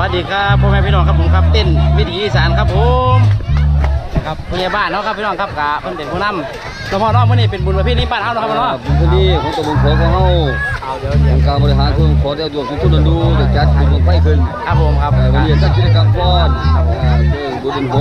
วัสดีครับพ่อแม่พี่น้องครับผมครับเต้นวิถีอีสานครับผมนะครับผู้ใหญ่บ้านเนาะครับพี่น้องครับกะเพิ่นเป็นผู้นำแล้วพ่อน้องมื้อนี้เป็นบุญประเพณีบ้านเฮาเนาะครับพ่อเนาะบุญคดีของตำบลโขงของเฮาเอาเดี๋ยวอเดี๋ยวงค์การบริหารส่วนขอเดียวดวงทุกทุนดูได้จัดบุญบังไฟขึ้นครับผมครับเอ่อวันนี้จัดกิจกรรมฟ้อนอ่าคือบุญโข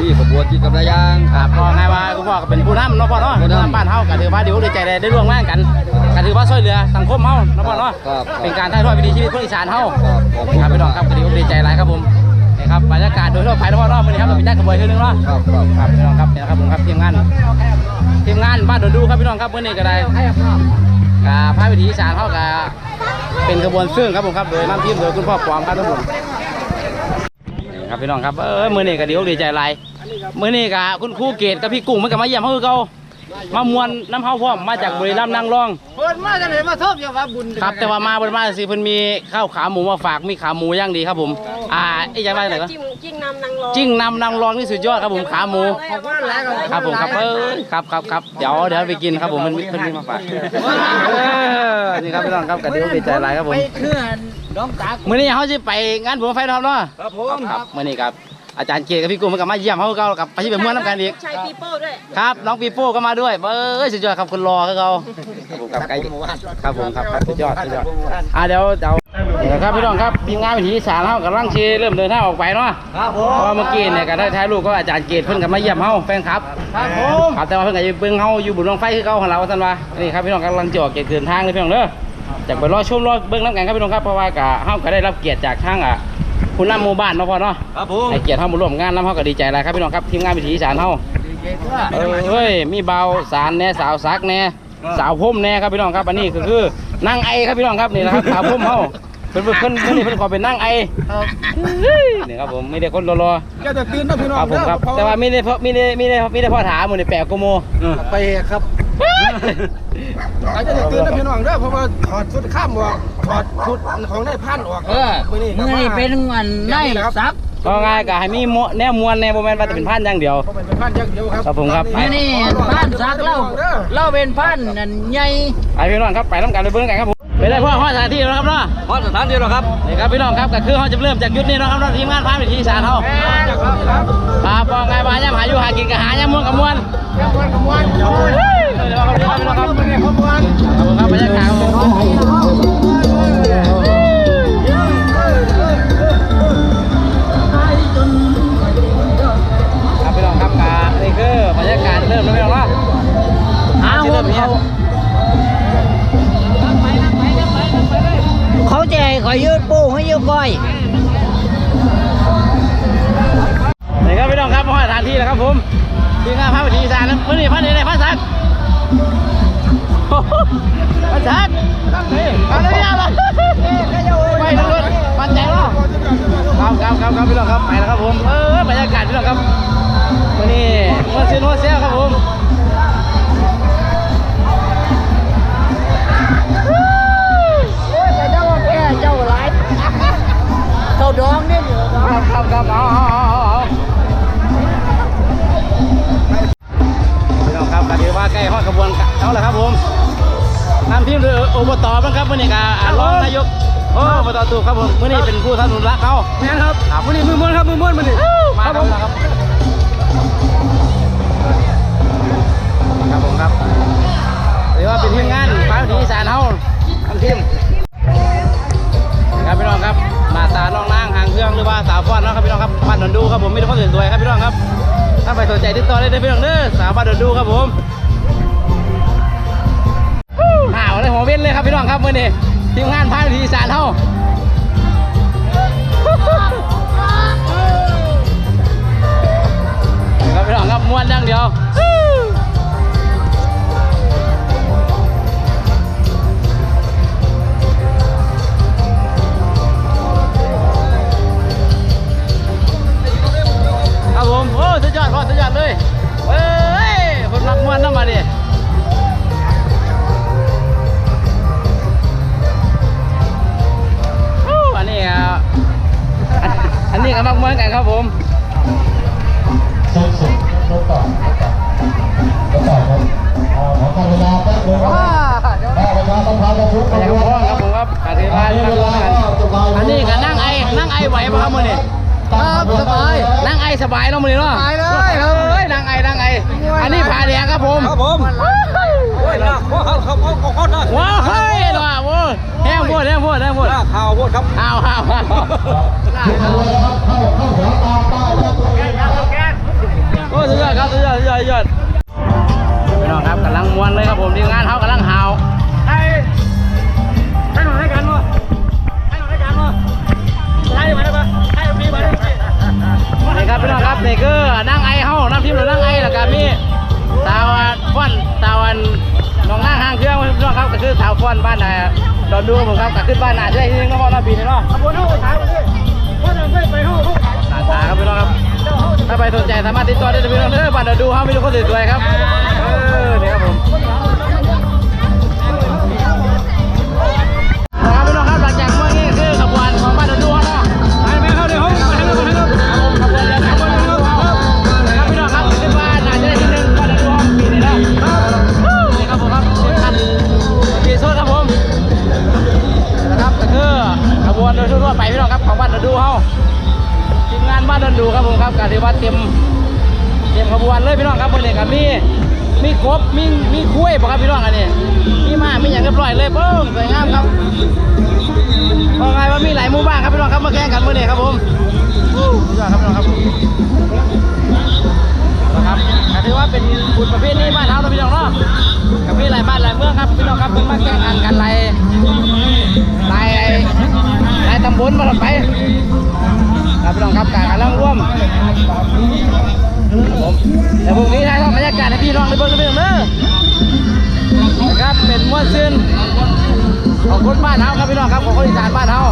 งอ่าที่ขบวนที่กำลังยางครับพ่อไงว่าคุณพ่อก็เป็นผู้นำเนาะพ่อเนาะผู้ผู้นำนำบ้านเฮาก็ถือว่าดีอกดีใจได้ได้ร่วมงานกันก็ถือว่าช่วยเหลือสังคมเฮาเนาะพ่อเนาะครับเป็นการถ่ายทอดวิถีชีวิตคนอีสานเฮาครับขอบคุณครับพี่น้องครับก็ดีอกดีใจหลายครับผมนี่ครับบรรยากาศโดยทั่วไปเนาะพ่อเนาะมื้อนี้ครับเราเป็นจัดขบวนเทื่อนึงเนาะครับครับครับพี่น้องครับเนี่ยนะครับผมครับทีมงานทีมงานบ้านโดนดูครับพี่น้องครับเมื่อนี้ก็ได้กับพระวิถีอีสานเขากับเป็นกระบวนซึ่งครับผมครับโดยนำทีมโดยคุณพ่อปอมครับทุกคนนี่ ครับพี่น้องครับเออมื่อนี้ก็ดีอกดีใจหลายมื่อนี้กับคุณครูเกตกับพี่กุ้งมันก็มาเยี่ยมเขาคือเก่า มามวนน้ำเฮาพร้อมมาจากบุรีรัมย์นางรองเพิ่นมาจังไดมาทบอย่าว่าบุญครับแต่ว่ามาบนมาสิเพิ่นมีข้าวขาหมูมาฝากมีขาหมูย่างดีครับผม อ่าไอ้ยังไงไหนวะจิ้มจิ้งนำนางรองจิ้งนำนางรองนี่สุดยอดครับผมขาหมู ขอบคุณหลายครับครับผมครับเออครับครับครับเดี๋ยวเดี๋ยวไปกินครับผมมันมันมีมาฝากเออนี่ครับพี่น้องครับกระเดียวดีใจหลายครับผมไปเคลื่อนน้องตา มื้อนี้เขาจะไปงานบุญไฟทอดเนาะครับผมครับมื้อนี้ครับ อาจารย์เกียรติกับพี่กุ้งมันก็มาเยี่ยมเขาเก่ากับไปที่เป็นม่วนน้ำกันอีกใช้ปีโป้ด้วยครับน้องปีโป้ก็มาด้วยเอ้ยสุดยอดครับคนรอคือเขาครับผมครับไกลครับผมครับครับสุดยอดสุดยอดอ่าเดี๋ยวเดี๋ยวนี่ครับพี่น้องครับทีมงานวิถีอีสานเขากำลังชีเริ่มเดินทางออกไปเนาะครับผเพมราะว่าเมื่อกี้เนี่ยก็ได้ถ่ายรูปก็อาจารย์เกตเพิ่นก็มาเยี่ยมเฮาแฟนคลับครับผมครับแต่ว่าเพิ่นก็อยู่เบิ่งเฮาอยู่บุญบังไฟคือเก่าของเราท่านว่านี่ครับพี่น้องกำลังจะออกเกียรติเดินทางเลยพี่น้องเด้อจากไปรอชมรอเบิ่งน้ำกันครับพี่น้องครับเพราะว่าก็เฮาก็ได้รับเกียรติจากทางอะ ผู้นำหมู่บ้านเนาะพ่อเนาะครับผมให้เกียรติเฮามาร่วมงานนำเฮาก็ดีใจหลายครับพี่น้องครับทีมงานวิถีอีสานเฮาเออเฮ้ยมีเบาสารแหน่สาวซักแหน่สาวพุ่มแหน่ครับพี่น้องครับอันนี้ก็คือนางไอครับพี่น้องครับนี่นะครับสาวพุ่มเฮาเพิ่นเพิ่นเพิ่นเพิ่นนี่เพิ่นขอเป็นนางไอเฮ้ยนี่ครับผมไม่ได้คนรอๆอย่าจะตื่นนะพี่น้องครับผมครับแต่ว่าไม่ได้เพราะไม่ได้ไม่ได้ไม่ได้พ่อถามมือในแปลกโกโมไปครับ อาจจะตื่นนะพี่น้องเด้อเพราะว่าถอดชุดข้ามออกถอดชุดของได้พันออกเออมื้อนี้มือนี่เป็นอันไล่ซับก็ง่ายก็ให้มีมวแนวมวลแนวโมเมนต์ว่าจะเป็นพันอย่างเดียวเพราะเป็นพันอย่างเดียวครับครับผมครับ มือนี่พันซักเล่าเล่าเป็นพันอันใหญ่ ไปพี่น้องครับไปต้องการไปเบิ้งกันครับผมไปได้พ่อพ่อสถานที่แล้วครับเนาะพอสถานที่แล้วครับนี่ครับพี่น้องครับก็คือเขาจะเริ่มจากยุทธนี้เนาะครับเนาะทีมงานพาไปที่อีสานเขาครับครับครับว่าไงบ้างย่ำหาอยู่หากินกับหาย่ำม่วงกับม่วน อยยืดปูให้ยืดก้อยนี่ครับพี่น้องครับมาสถานที่แล้วครับผมทีมงานพระวิธีสารเมื่อนี้พระนี่ได้พระศักดิ์โอ้โหพระศักดิ์นี่เอาเลยเอาเลยไปทั้งรถปันใจเนาะครับครับครับครับพี่น้องครับไปแล้วครับผมเออบรรยากาศพี่น้องครับวันนี้ เขาแล้วครับผมนำทีมโดยอบตบ้างครับมื่อนี้ก็อ่ารองนายกโอ้อบตตูครับผมมื่อนี้เป็นผู้สนับสนุนรักเขาแม่ครับครับมื้อนี้มือม้วนครับมือม้วนมื้อนี้มาครับมาครับครับผมครับหรือว่าเป็นทีมงานฟ้าวิถีอีสานเฮาทั้งทีมครับพี่น้องครับมาตาน้องนางหางเครื่องหรือว่าสาวฟ้อนเนาะครับพี่น้องครับบ้านดอนดูครับผมมีแต่คนสวยๆครับพี่น้องครับถ้าไปสนใจติดต่อได้เลยพี่น้องเด้อสาวบ้านดอนดูครับผม หัวเว้นเลยครับพี่น้องครับมื่อนี้ทีมงานพาดีสารเท่าครับพี่น้องครับม้วนนั่งเดียว สบายเนาะมื้อนี้เนาะสบายเลยครับ เฮ้ยนางไอ้นางไอ้อันนี้ผาแดงครับผมครับผมโอ้ยลากเขาเขาเขาเขาเขาลากว้าวเฮ้ยเนาะโว้ยแห้งโพดแห้งโพดแห้งโพดลากข่าวโพดครับอ้าวอ้าวอ้าวโอ้ยสุดยอดครับสุดยอดสุดยอดสุดยอดพี่น้องครับกำลังมวนเลยครับผมทีมงานเขากำลังหา นี่ครับพี่น้องครับนี่คือนั่งไอเฮาน้ำทิพย์หรือนั่งไอแล้วก็มีตาวันฟ้อนตาวันน้องนั่งห้างเครื่องพี่น้องครับก็คือสาวฟ้อนบ้านนาดอนดูผมครับก็ขึ้นบ้านนาใช่ที่นึงก็พอนาปีนี่เนาะขบวนห้องถามมาดิว่าเราไม่ไปห้องห้องหน้าตาครับพี่น้องครับ ถ้าไปสนใจสามารถติดต่อได้ที่พี่น้องเด้อบ้านดอนดูเฮามีทุกคนสวยๆครับเออนี่ครับผม เต็มขบวนเลยพี่น้องครับเมื่อนี้ก็มีมีกบมีมีคุ้ยบ่ครับพี่น้องอันนี้มีมามีอย่างเรียบร้อยเลยเบิ้งสวยงามครับว่าไงว่ามีหลายมู่บ้านครับพี่น้องครับมาแข่งกันเมื่อนี้ครับผมอู้สุดยอดครับพี่น้องครับนะครับถือว่าเป็นบุญประเภทนี้บ้านเฮาเนาพี่น้องเนาะกับมีหลายบ้านหลายเมืองครับพี่น้องครับเพิ่งมาแข่งขันกันหลายหลายหลายตำบลมาลงไป ครับพี่น้องครับการกำลังร่วมผมแต่พวกนี้ถ่ายทอดบรรยากาศให้พี่น้องได้เบิ้งกันพี่น้องเด้อนะครับเป็นม้วนซื่นของคนบ้านเฮาครับพี่น้องครับของคนอีสานบ้านเฮา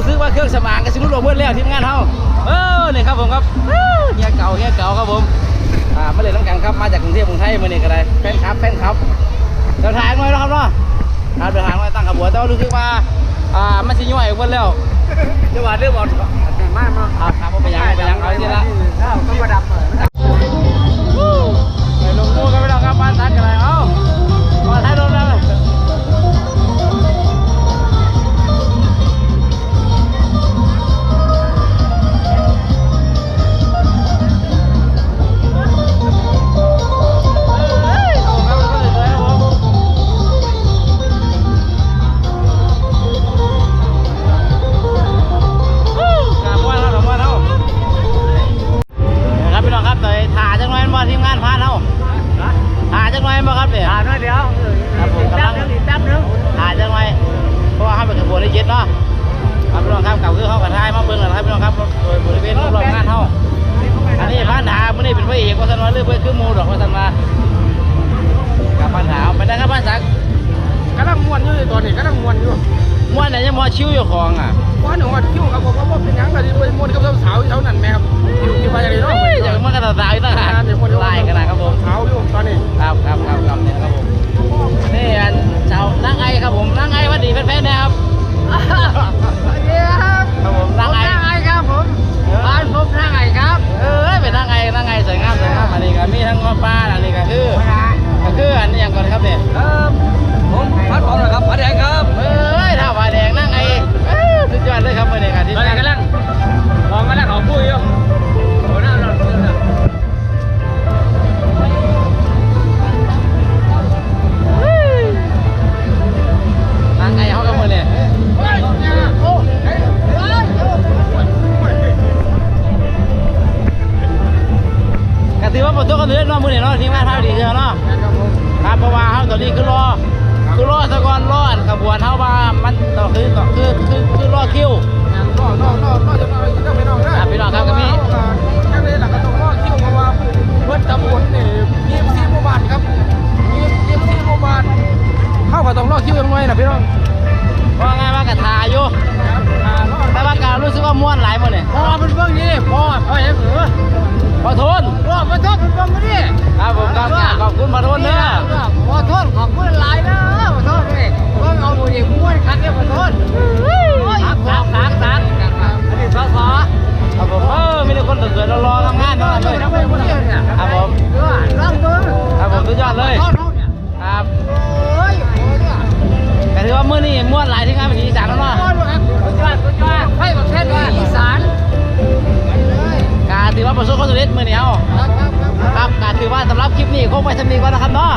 รู้สึกว่าเครื่องสมางก็สิรุดลงเบิดแล้วทีมงานเฮาเออนี่ครับผมครับเฮียเก่าเฮียเก่าครับผมอ่ามาเล่นน้ำกันครับมาจากกรุงเทพกรุงไทยมื้อนี้ก็ได้แฟนคลับแฟนคลับเดินทางหน่อยเนะครับเนาะครับเดินทางหน่อยตั้งขบวนแต่ว่ารู้สึกว่าอ่ามันสิย่อยเบิดแล้วเดี๋ยวว่าเรื่องบอลมากมากครับครับผมไปยังไปยังเอาที่ละต้องมาดำเหมือนไปลงมูกันไปแล้วครับบ้านทัดกันเลยเอ้า ตอนนี้ก็ต้องมวนอยู่มวนไหนยังมอชิวอยู่ของอะมวนหนูว่าชิวครับผมว่าเป็นยังไงเป็นมวนกับสาวๆเท่านั้นแหมครับอยู่ที่บ้านอะไถือว่าประตูก็เลื่อนเนาะมือเนี่ยเนาะทีมงานพาไปดีเจอเนาะครับเพราะว่าเขาตอนนี้คือรอคือรอสะก่อนรออันขบวนเขาว่ามันต่อคือต่อคือคือคือรอคิวรอรอรอรอจะรอกินได้พี่น้องได้ครับพี่น้องครับก็มีแค่นี้หลักก็ต้องรอคิวเพราะว่าเพื่อนตำบลนี่มีซีหมู่บ้านครับมีมีซีหมู่บ้านเข้าก็ต้องรอคิวยังไงนะพี่น้องเพราะไงว่ากระทาอยู่อ่ารอแต่ว่าการรู้สึกว่าม่วนหลายหมดเนี่ยพอเป็นเบื้องนี้พอพอเห็นหรือ ขอโทษพอมาโทษเป็นเบื้องนี้ครับผมครับขอบคุณขอโทษเด้อขอโทษของผู้หลายนะขอโทษเลยเบื้องเอาบุหรี่ม้วนคักเนี่ยขอโทษคักคักคักคักอันนี้สอสอครับผมเออมีแต่คนสวยๆรอๆทำงานทั้งนั้นเลยทำไมคนเดียวเนี่ยครับผมร่างเบิ้งครับผมสุดยอดเลยโทษเขาเนี่ยครับโอ้ยโอ้ยเนี่ยก็ถือว่ามื้อนี้ม่วนหลายที่งานวิถีอีสานแล้วเนาะสุดยอดสุดยอดสุดยอดให้ประเทศอีสาน การถือว่าประสบความสำเร็จมือเหนียวครับครับ ครับการถือว่าสำหรับคลิปนี้คงไปสมีก่อนนะครับเนาะ